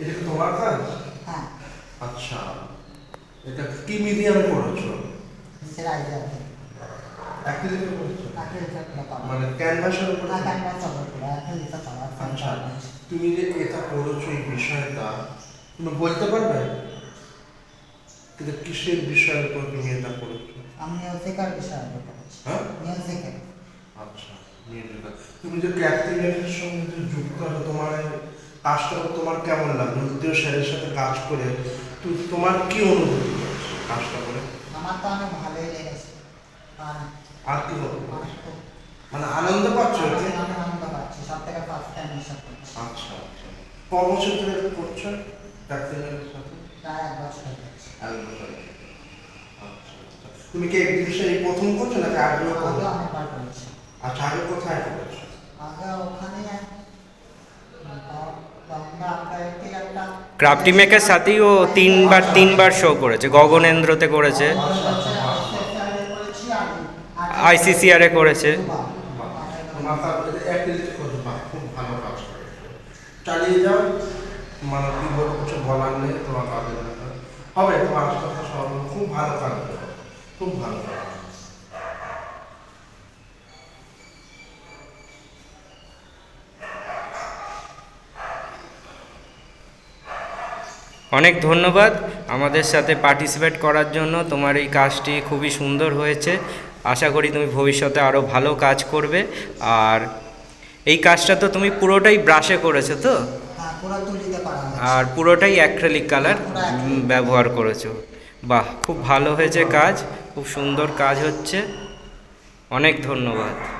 এটা কি তোমার কাজ? হ্যাঁ। আচ্ছা। এটা কি মিডিয়ামে করেছ? মানে ক্যানভাসের উপর করা? আচ্ছা তুমি যে এটা করেছ এই বিষয়টা তুমি বলতে পারবে? কিন্তু কিসের বিষয়ের উপর তুমি এটা করেছ? আমি মিউজিকের বিষয়ে করেছি। হ্যাঁ? মিউজিকের আচ্ছা মিউজিক্যাল তুমি যে ক্যাপ্টিভেটের সঙ্গে যুক্ত তোমার কাজটা তোমার কেমন লাগে নৃত্য স্যারের সাথে কাজ করে তুই তোমার কি অনুভূতি কাজটা করে? আমার তো অনেক ভালোই লেগেছে। আর কি বলব মানে আনন্দ পাচ্ছ আমি আনন্দ পাচ্ছি সব থেকে ফার্স্ট টাইম এসব করছি। আচ্ছা আচ্ছা। ক বছর ধরে করছ ক্যাপ্টিভেটের সাথে? প্রায় এক বছর এক বছর আচ্ছা আচ্ছা। তুমি কি এক্সিবিশন প্রথম করছ নাকি আগে করছ অনেকবার করেছি। আচ্ছা আগে কোথায় করেছ? আগে ওখানে ক্রাফটি মেকের সাথেই ও তিনবার তিনবার শো করেছে। গগনেন্দ্রতে করেছে। আইসিসিআরে করেছে। মানে খুব ভালো খুব ভালো অনেক ধন্যবাদ আমাদের সাথে পার্টিসিপেট করার জন্য। তোমার এই কাজটি খুবই সুন্দর হয়েছে। আশা করি তুমি ভবিষ্যতে আরও ভালো কাজ করবে। আর এই কাজটা তো তুমি পুরোটাই ব্রাশে করেছ তো? হ্যাঁ আর পুরোটাই অ্যাক্রেলিক কালার ব্যবহার করেছ। বাহ খুব ভালো হয়েছে কাজ। খুব সুন্দর কাজ হচ্ছে। অনেক ধন্যবাদ।